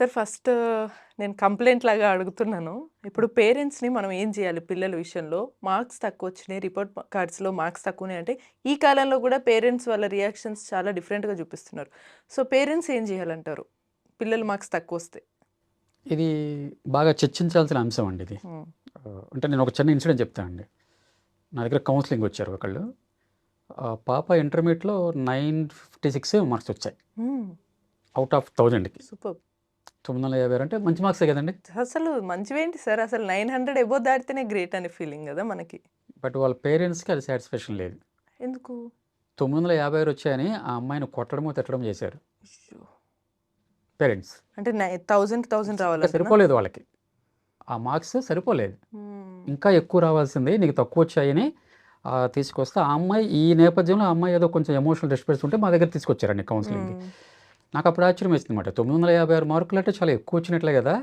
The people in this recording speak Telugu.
సార్ ఫస్ట్ నేను కంప్లైంట్ లాగా అడుగుతున్నాను. ఇప్పుడు పేరెంట్స్‌ని మనం ఏం చేయాలి పిల్లల విషయంలో? మార్క్స్ తక్కువొచ్చినాయి. రిపోర్ట్ మ కార్డ్స్‌లో మార్క్స్ తక్కువున్నాయి అంటే, ఈ కాలంలో కూడా పేరెంట్స్ వాళ్ళ రియాక్షన్స్ చాలా డిఫరెంట్‌గా చూపిస్తున్నారు. సో, పేరెంట్స్ ఏం చేయాలంటారు? పిల్లలు మార్క్స్ తక్కువొస్తే? ఇది బాగా చర్చించాల్సిన అంశం అండి ఇది. అంటే నేను ఒక చిన్న ఇన్సిడెంట్ చెప్తానండి. నా దగ్గర కౌన్సెలింగ్ వచ్చారు ఒకళ్ళు. పాప ఇంటర్మీడియేట్‌లో 956 మార్క్స్ వచ్చాయి. ఔట్ ఆఫ్ 1000కి. సూపర్బ్. 956 అంటే మంచి మార్క్సే కదండీ! అసలు మంచివేంటి సార్? అసలు 900 అబోవ్ దాటితేనే గ్రేట్ అనే ఫీలింగ్ కదా మనకి. బట్ వాళ్ళ పేరెంట్స్‌కి అది సాటిస్ఫాక్షన్ లేదు. ఎందుకు? 956 వచ్చాయని ఆ అమ్మాయిని కొట్టడమో, తిట్టడమో చేశారు. పేరెంట్స్. అంటే నై 1000కి 1000 ఇంకా రావాలంటనా? సరిపోలేదు వాళ్ళకి. ఆ మార్క్స్ సరిపోలేదు. ఇంకా ఎక్కువ రావాల్సింది నీకు తక్కువొచ్చాయని ఆహ్, తీసుకొస్తే ఆ అమ్మాయి ఈ నేపథ్యంలో ఆ అమ్మాయి ఏదో కొంచెం ఎమోషనల్ డిస్టర్బెన్స్ ఉంటే మా దగ్గర తీసుకొచ్చారండి కౌన్సెలింగ్‌కి. నాకు అప్పుడు ఆశ్చర్యం ఇస్తాయి అన్నమా తొమ్మిది వందల యాభై ఆరు మార్కులు అంటే చాలా ఎక్కువ వచ్చినట్లే కదా!